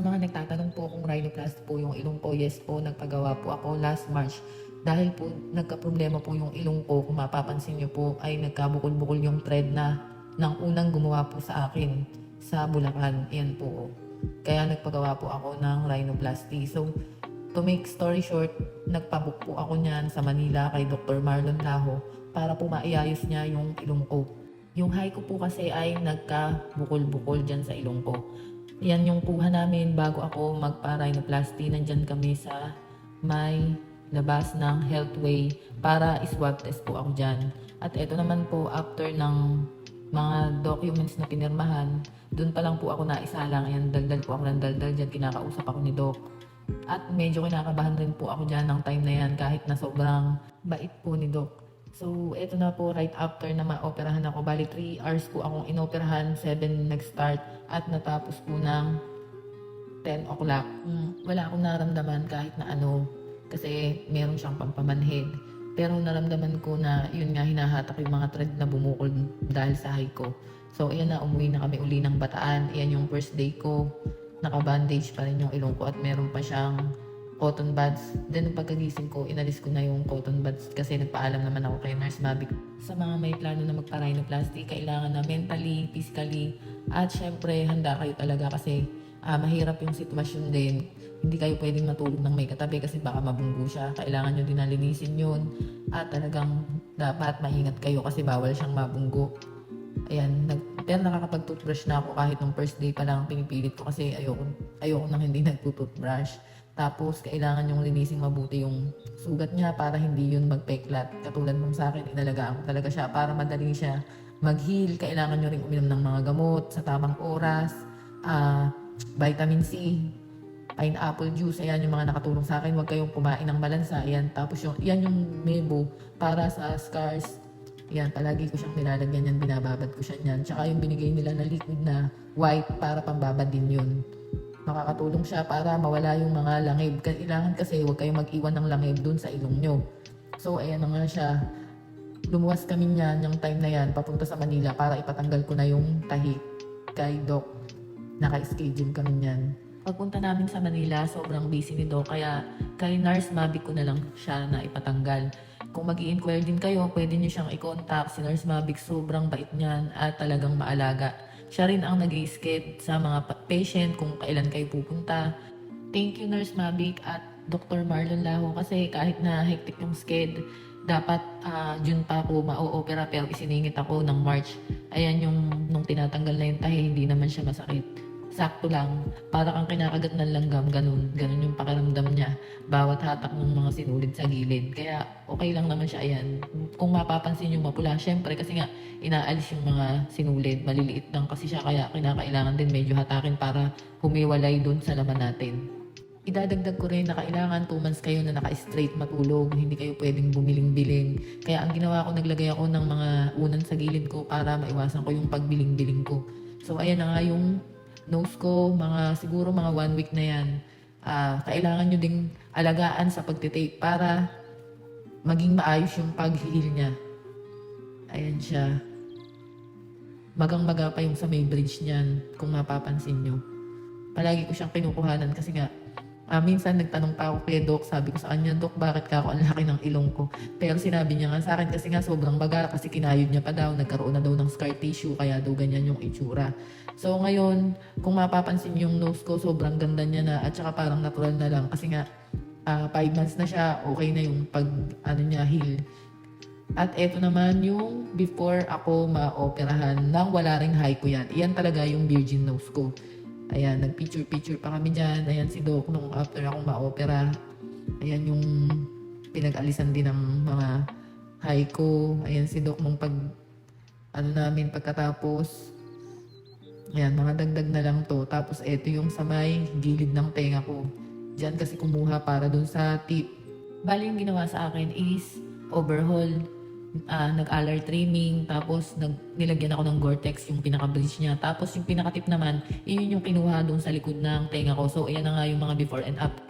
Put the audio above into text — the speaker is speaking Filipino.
Sa mga nagtatanong po kung rhinoplasty po yung ilong ko, yes po, nagpagawa po ako last March. Dahil po nagka-problema po yung ilong ko, kung mapapansin niyo po, ay nagkabukol-bukol yung thread na ng unang gumawa po sa akin sa Bulacan. Yan po. Kaya nagpagawa po ako ng rhinoplasty. So, to make story short, nagpabook po ako niyan sa Manila kay Dr. Marlon Laho para po maiayos niya yung ilong ko. Yung high ko po kasi ay nagka-bukol-bukol dyan sa ilong ko. Yan yung kuha namin bago ako magpa-rhinoplasty. Nandyan kami sa may labas ng Healthway para swab test po ako dyan. At ito naman po after ng mga documents na pinirmahan, doon pa lang po ako naisalang. Ayan, daldal po ako ng daldal dyan. Kinakausap ako ni Doc. At medyo kinakabahan rin po ako dyan ng time na yan kahit na sobrang bait po ni Doc. So, eto na po right after na ma-operahan ako. Bali, 3 hours po akong inoperahan, 7 nag-start at natapos po ng 10 o'clock. Mm, wala akong naramdaman kahit na ano kasi meron siyang pampamanhid. Pero naramdaman ko na yun nga hinahatak yung mga thread na bumukol dahil sa high ko. So, ayan na, umuwi na kami uli ng bataan. Ayan yung first day ko. Naka-bandage pa rin yung ilong ko at meron pa siyang cotton buds. Then, pagkagising ko, inalis ko na yung cotton buds kasi nagpaalam naman ako kay Nurse Mabi. Sa mga may plano na magpa-rhinoplasty, kailangan na mentally, physically, at syempre, handa kayo talaga kasi ah, mahirap yung sitwasyon din. Hindi kayo pwedeng matulog ng may katabi kasi baka mabunggo siya. Kailangan nyo din na linisin yun. At talagang dapat maingat kayo kasi bawal siyang mabunggo. Ayan, nag, pero nakakapag-toothbrush na ako kahit nung first day pa lang pinipilit ko kasi ayoko, ayoko nang hindi nagtutoothbrush. Tapos, kailangan yung linisin mabuti yung sugat niya para hindi yun magpeklat. Katulad nung sa akin, inalagaan ko talaga siya para madali siya mag-heal. Kailangan nyo rin uminom ng mga gamot sa tamang oras. ah vitamin C, pineapple juice, ayan yung mga nakatulong sa akin. Huwag kayong kumain ng malansa. Ayan. Tapos yung, yan yung mebo para sa scars. Yan, palagi ko siyang nilalagyan yan, binababad ko siya niyan. Tsaka yung binigay nila na liquid na white para pambabad din yun. Makakatulong siya para mawala yung mga langib. Kailangan kasi huwag kayong mag-iwan ng langib dun sa ilong nyo. So, ayan na nga siya. Lumuwas kami niyan, yung time na yan, papunta sa Manila para ipatanggal ko na yung tahi kay Doc. Naka-schedule kami niyan. Pagpunta namin sa Manila, sobrang busy ni Doc, kaya kay Nurse Mabi ko na lang siya na ipatanggal. Kung mag inquire din kayo, pwede niyo siyang i-contact. Si Nurse Mavic, sobrang bait niyan at talagang maalaga. Siya rin ang nag sked sa mga pa- patient kung kailan kayo pupunta. Thank you Nurse Mavic at Dr. Marlon Laho kasi kahit na hectic yung sked, dapat ah, June pa ako ma-opera pero isiningit ako ng March. Ayan yung nung tinatanggal na yung tahi, hindi naman siya masakit sakto lang, para kang kinakagat ng langgam, ganun, ganun yung pakiramdam bawat hatak ng mga sinulid sa gilid. Kaya okay lang naman siya, ayan. Kung mapapansin yung mapula, syempre kasi nga inaalis yung mga sinulid, maliliit lang kasi siya, kaya kinakailangan din medyo hatakin para humiwalay dun sa laman natin. Idadagdag ko rin na kailangan 2 months kayo na naka-straight matulog, hindi kayo pwedeng bumiling-biling. Kaya ang ginawa ko, naglagay ako ng mga unan sa gilid ko para maiwasan ko yung pagbiling-biling ko. So ayan na nga yung nose ko, mga siguro mga one week na yan. Ah, kailangan nyo ding alagaan sa pagtitape para maging maayos yung pag-heal niya. Ayan siya. Magang-maga pa yung sa may bridge niyan, kung mapapansin nyo. Palagi ko siyang kinukuhanan kasi nga, ah, minsan nagtanong pa ako kay Doc, sabi ko sa kanya, Doc, bakit ka ako ang laki ng ilong ko? Pero sinabi niya nga sa akin kasi nga sobrang baga kasi kinayod niya pa daw, nagkaroon na daw ng scar tissue, kaya daw ganyan yung itsura. So ngayon, kung mapapansin yung nose ko, sobrang ganda niya na at saka parang natural na lang kasi nga 5 months na siya, okay na yung pag ano niya heal. At eto naman yung before ako ma-operahan nang wala ring high ko yan. Iyan talaga yung virgin nose ko. Ayan, nag-picture-picture pa kami dyan. Ayan si Doc nung after akong ma-opera. Ayan yung pinag-alisan din ng mga high ko. Ayan si Doc nung pag ano namin pagkatapos. Ayan, mga dagdag na lang to. Tapos eto yung sa may gilid ng tenga ko. Diyan kasi kumuha para dun sa tip. Bali yung ginawa sa akin is overhaul. Ah, nag-alar trimming, tapos nag, nilagyan ako ng Gore-Tex yung pinaka-bleach niya. Tapos yung pinaka-tip naman, yun yung kinuha dun sa likod ng tenga ko. So, ayan na nga yung mga before and after.